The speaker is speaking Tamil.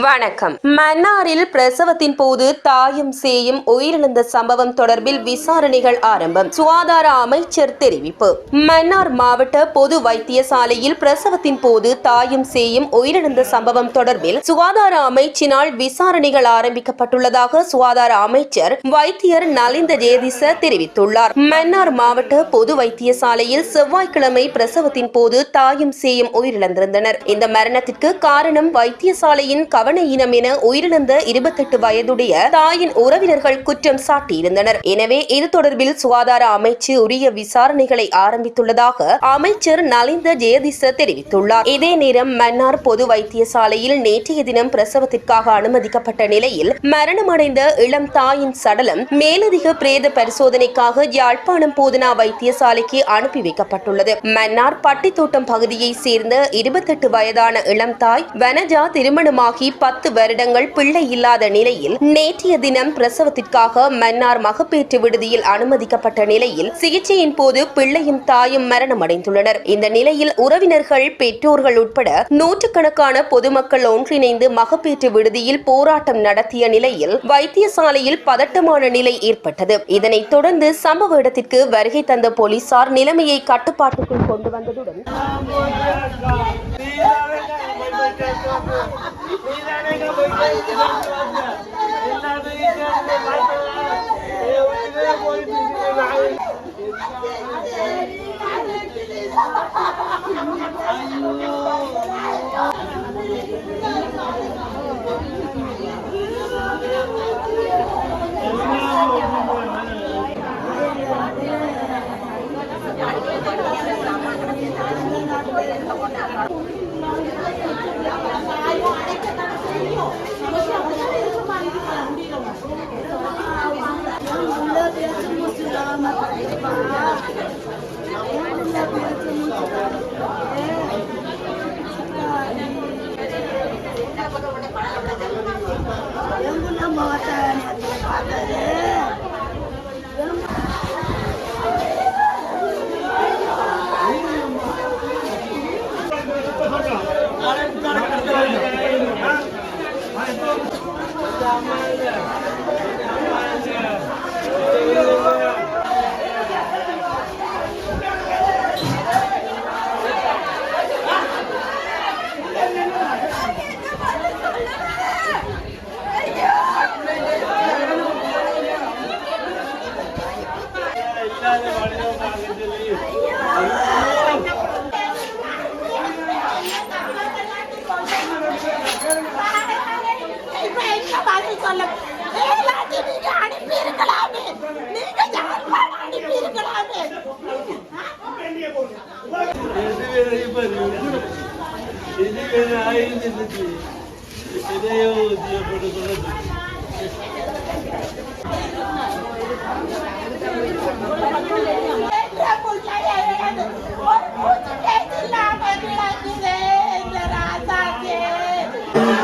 வணக்கம். மன்னாரில் பிரசவத்தின் போது தாயும் சேயும் உயிரிழந்த சம்பவம் தொடர்பில் விசாரணைகள் ஆரம்பம். சுகாதார அமைச்சர் தெரிவிப்பு. மன்னார் மாவட்ட பொது வைத்தியசாலையில் பிரசவத்தின் போது தாயும் சேயும் உயிரிழந்த சம்பவம் தொடர்பில் சுகாதார அமைச்சினால் விசாரணைகள் ஆரம்பிக்கப்பட்டுள்ளதாக சுகாதார அமைச்சர் வைத்தியர் நலிந்த ஜேதிச தெரிவித்துள்ளார். மன்னார் மாவட்ட பொது வைத்தியசாலையில் செவ்வாய்க்கிழமை பிரசவத்தின் போது தாயும் சேயும் உயிரிழந்திருந்தனர். இந்த மரணத்திற்கு காரணம் வைத்தியசாலையின் கவன இனம் என உயிரிழந்த இருபத்தெட்டு வயதுடைய தாயின் உறவினர்கள் குற்றம் சாட்டியிருந்தனர். எனவே இது தொடர்பில் சுகாதார அமைச்சு உரிய விசாரணைகளை ஆரம்பித்துள்ளதாக அமைச்சர் நலிந்த ஜெயதிச தெரிவித்துள்ளார். இதே நேரம் மன்னார் பொது வைத்தியசாலையில் நேற்றைய தினம் பிரசவத்திற்காக அனுமதிக்கப்பட்ட நிலையில் மரணமடைந்த இளம் தாயின் சடலம் மேலதிக பிரேத பரிசோதனைக்காக யாழ்ப்பாணம் போதனா வைத்தியசாலைக்கு அனுப்பி வைக்கப்பட்டுள்ளது. மன்னார் பட்டித்தோட்டம் பகுதியைச் சேர்ந்த இருபத்தெட்டு வயதான இளம் தாய் வனஜா திருமணமாகி பத்து வருடங்கள் பிள்ளை இல்லாத நிலையில் நேற்றைய தினம் பிரசவத்திற்காக மன்னார் மகப்பேற்று விடுதியில் அனுமதிக்கப்பட்ட நிலையில் சிகிச்சையின் போது பிள்ளையும் தாயும் மரணமடைந்துள்ளனர். இந்த நிலையில் உறவினர்கள் பெற்றோர்கள் உட்பட நூற்றுக்கணக்கான பொதுமக்கள் ஒன்றிணைந்து மகப்பேற்று விடுதியில் போராட்டம் நடத்திய நிலையில் வைத்தியசாலையில் பதட்டமான நிலை ஏற்பட்டது. இதனைத் தொடர்ந்து சம்பவ இடத்திற்கு வருகை தந்த போலீசார் நிலைமையை கட்டுப்பாட்டுக்குள் கொண்டு வந்ததுடன் أيوه என்ன பதில் சொல்ல எல்லாத்தையும் நீங்க அனுப்பி இருக்கலாமே